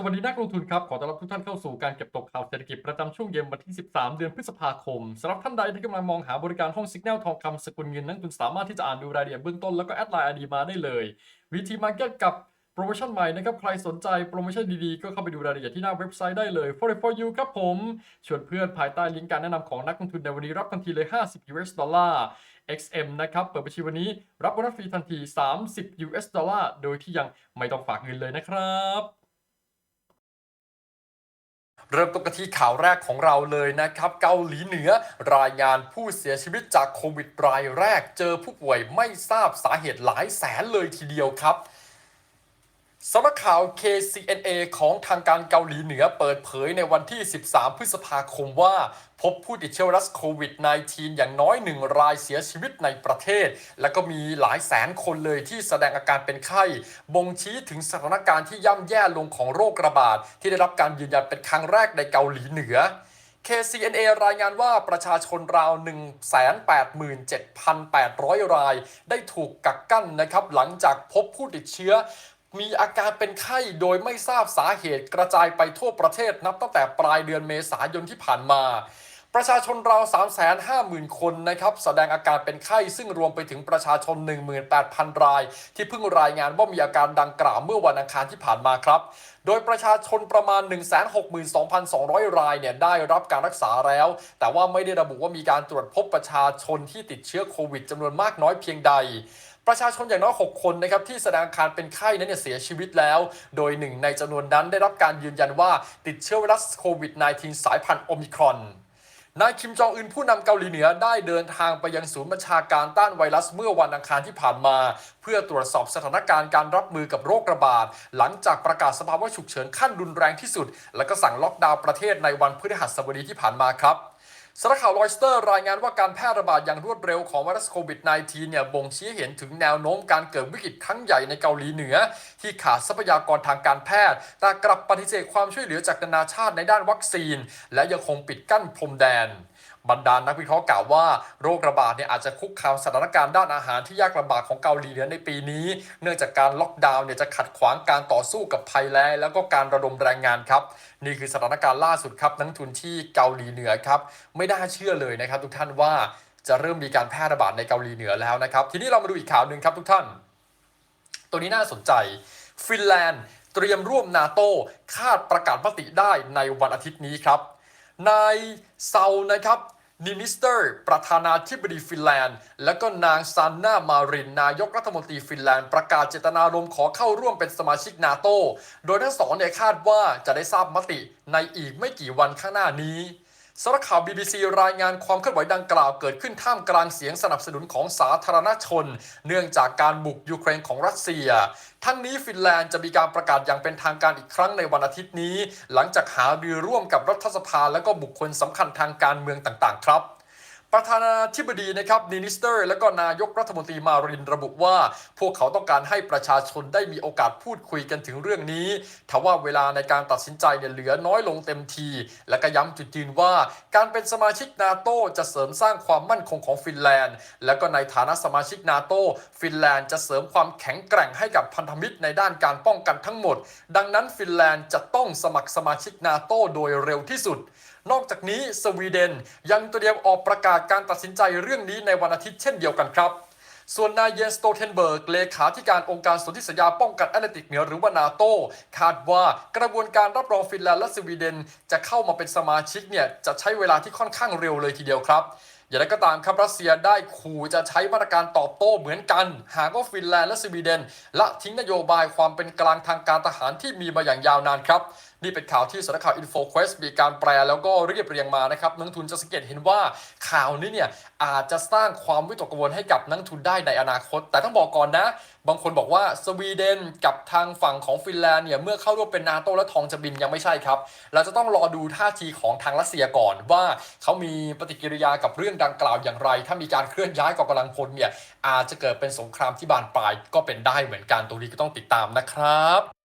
สวัสดีนักลงทุนครับ ขอต้อนรับทุกท่านเข้าสู่การเก็บตกข่าวเศรษฐกิจประจำช่วงเย็นวันที่ 13 เดือนพฤษภาคมสำหรับท่านใดที่กำลังมองหาบริการห้องสิกแนลทองคำสกุลเงิน นักลงทุนสามารถที่จะอ่านดูรายละเอียดเบื้องต้นแล้วก็แอดไลน์อดีมาได้เลยวีทีมาเก็ตกับโปรโมชั่นใหม่นะครับ ใครสนใจโปรโมชั่นดีๆ ก็เข้าไปดูรายละเอียดที่หน้าเว็บไซต์ได้เลย for for you ครับผมชวนเพื่อนภายใต้ลิงก์การแนะนำของนักลงทุนในวันนี้รับทันทีเลย 50 US ดอลลาร์ XM นะครับ เปิดบัญชีวันนี้รับโบนัสฟรีทันที 30 US ดอลลาร์ โดยที่ยังไม่ต้องฝากเงินเลยนะครับ เริ่มต้นกันที่ข่าวแรกของเราเลยนะครับ เกาหลีเหนือรายงานผู้เสียชีวิตจากโควิดรายแรก เจอผู้ป่วยไม่ทราบสาเหตุหลายแสนเลยทีเดียวครับ สำนักข่าว KCNA ของทางการเกาหลีเหนือเปิดเผยในวันที่ 13 พฤษภาคมว่า พบผู้ติดเชื้อไวรัสโควิด -19 อย่างน้อยหนึ่งรายเสียชีวิตในประเทศ และก็มีหลายแสนคนเลยที่แสดงอาการเป็นไข้ บ่งชี้ถึงสถานการณ์ที่ย่ำแย่ลงของโรคระบาด ที่ได้รับการยืนยันเป็นครั้งแรกในเกาหลีเหนือ KCNA รายงานว่าประชาชนราว 187,800 ราย ได้ถูกกักกั้นนะครับหลังจากพบผู้ติดเชื้อ มีอาการเป็นไข้โดยไม่ทราบสาเหตุกระจายไปทั่วประเทศนับตั้งแต่ปลายเดือนเมษายนที่ผ่านมา ประชาชนราว350,000 คนนะครับแสดงอาการเป็นไข้ซึ่งรวมไปถึงประชาชน 18,000 ราย ที่เพิ่งรายงานว่ามีอาการดังกล่าวเมื่อวันอังคารที่ผ่านมาครับ โดยประชาชนประมาณ 162,200 รายเนี่ยได้รับการรักษาแล้ว แต่ว่าไม่ได้ระบุว่ามีการตรวจพบประชาชนที่ติดเชื้อโควิดจำนวนมากน้อยเพียงใดประชาชนอย่างน้อย 6 คนนะครับที่แสดงอาการเป็นไข้นั้นเนี่ยเสียชีวิตแล้ว โดยหนึ่งในจำนวนนั้นได้รับการยืนยันว่าติดเชื้อไวรัสโควิด -19 สายพันธุ์โอมิครอน นายคิมจองอึนผู้นำเกาหลีเหนือได้เดินทางไปยังศูนย์บัญชาการต้านไวรัสเมื่อวันอังคารที่ผ่านมา เพื่อตรวจสอบสถานการณ์การรับมือกับโรคระบาด หลังจากประกาศสภาวะฉุกเฉินขั้นรุนแรงที่สุด และก็สั่งล็อกดาวน์ประเทศในวันพฤหัสบดีที่ผ่านมาครับสารข่าวรอยสเตอร์รายงานว่าการแพร่ระบาดอย่างรวดเร็วของไวรัสโควิด -19 เนี่ยบ่งชี้เห็นถึงแนวโน้มการเกิดวิกฤตครั้งใหญ่ในเกาหลีเหนือ ที่ขาดทรัพยากรทางการแพทย์ แต่กลับปฏิเสธความช่วยเหลือจากนานาชาติในด้านวัคซีน และยังคงปิดกั้นพรมแดน บรรดานักวิเคราะห์กล่าวว่าโรคระบาดเนี่ยอาจจะคุกคามสถานการณ์ด้านอาหารที่ยากลำบากของเกาหลีเหนือในปีนี้ เนื่องจากการล็อกดาวน์เนี่ยจะขัดขวางการต่อสู้กับภัยแล้งแล้วก็การระดมแรงงานครับ นี่คือสถานการณ์ล่าสุดครับนักลงทุนที่เกาหลีเหนือครับไม่น่าเชื่อเลยนะครับ ทุกท่านว่าจะเริ่มมีการแพร่ระบาดในเกาหลีเหนือแล้วนะครับ ทีนี้เรามาดูอีกข่าวหนึ่งครับทุกท่าน ตัวนี้น่าสนใจฟินแลนด์เตรียมร่วมนาโตคาดประกาศมติได้ในวันอาทิตย์นี้ครับ นายเซานะครับนิมิสเตอร์ ประธานาธิบดีฟินแลนด์ และก็นางซานนามาริน นายกรัฐมนตรีฟินแลนด์ ประกาศเจตนารมณ์ขอเข้าร่วมเป็นสมาชิกนาโต โดยทั้งสองเนี่ยคาดว่าจะได้ทราบมติในอีกไม่กี่วันข้างหน้านี้ สารข่าว BBC รายงานความเคลื่อนไหวดังกล่าวเกิดขึ้นท่ามกลางเสียงสนับสนุนของสาธารณชน เนื่องจากการบุกยูเครนของรัสเซีย ทั้งนี้ฟินแลนด์จะมีการประกาศอย่างเป็นทางการอีกครั้งในวันอาทิตย์นี้ หลังจากหารือร่วมกับรัฐสภาและก็บุคคลสำคัญทางการเมืองต่างๆ ครับ ประธานาธิบดีนะครับนินิสเตอร์ และก็นายกรัฐมนตรีมารินระบุว่า พวกเขาต้องการให้ประชาชนได้มีโอกาสพูดคุยกันถึงเรื่องนี้ทว่าเวลาในการตัดสินใจเนี่ยเหลือน้อยลงเต็มที และก็ย้ำจุดยืนว่า การเป็นสมาชิกนาโตจะเสริมสร้างความมั่นคงของฟินแลนด์ และก็ในฐานะสมาชิกนาโตฟินแลนด์จะเสริมความแข็งแกร่งให้กับพันธมิตรในด้านการป้องกันทั้งหมด ดังนั้นฟินแลนด์จะต้องสมัครสมาชิกนาโตโดยเร็วที่สุดนอกจากนี้สวีเดนยังเตรียมออกประกาศการตัดสินใจเรื่องนี้ในวันอาทิตย์เช่นเดียวกันครับ ส่วนนายเยนสโตเทนเบิร์ก เลขาธิการองค์การสนธิสัญญาป้องกันแอตแลนติกเหนือหรือว่านาโตคาดว่ากระบวนการรับรองฟินแลนด์และสวีเดน จะเข้ามาเป็นสมาชิกเนี่ยจะใช้เวลาที่ค่อนข้างเร็วเลยทีเดียวครับ อย่างไรก็ตามครับรัสเซียได้ขู่จะใช้มาตรการตอบโต้เหมือนกัน หากว่าฟินแลนด์และสวีเดนละทิ้งนโยบายความเป็นกลางทางการทหารที่มีมาอย่างยาวนานครับ นี่เป็นข่าวที่สำนักข่าว InfoQuest มีการแปลแล้วก็เรียบเรียงมานะครับนักทุนจะสังเกตเห็นว่าข่าวนี้เนี่ยอาจจะสร้างความวิตกกังวลให้กับนักทุนได้ในอนาคต แต่ต้องบอกก่อนนะ บางคนบอกว่าสวีเดนกับทางฝั่งของฟินแลนด์เนี่ยเมื่อเข้าร่วมเป็นนาโตและทองจะบินยังไม่ใช่ครับ เราจะต้องรอดูท่าทีของทางรัสเซียก่อนว่าเขามีปฏิกิริยากับเรื่องดังกล่าวอย่างไร ถ้ามีการเคลื่อนย้ายกองกำลังพลเนี่ยอาจจะเกิดเป็นสงครามที่บานปลายก็เป็นได้เหมือนกันตรงนี้ก็ต้องติดตามนะครับ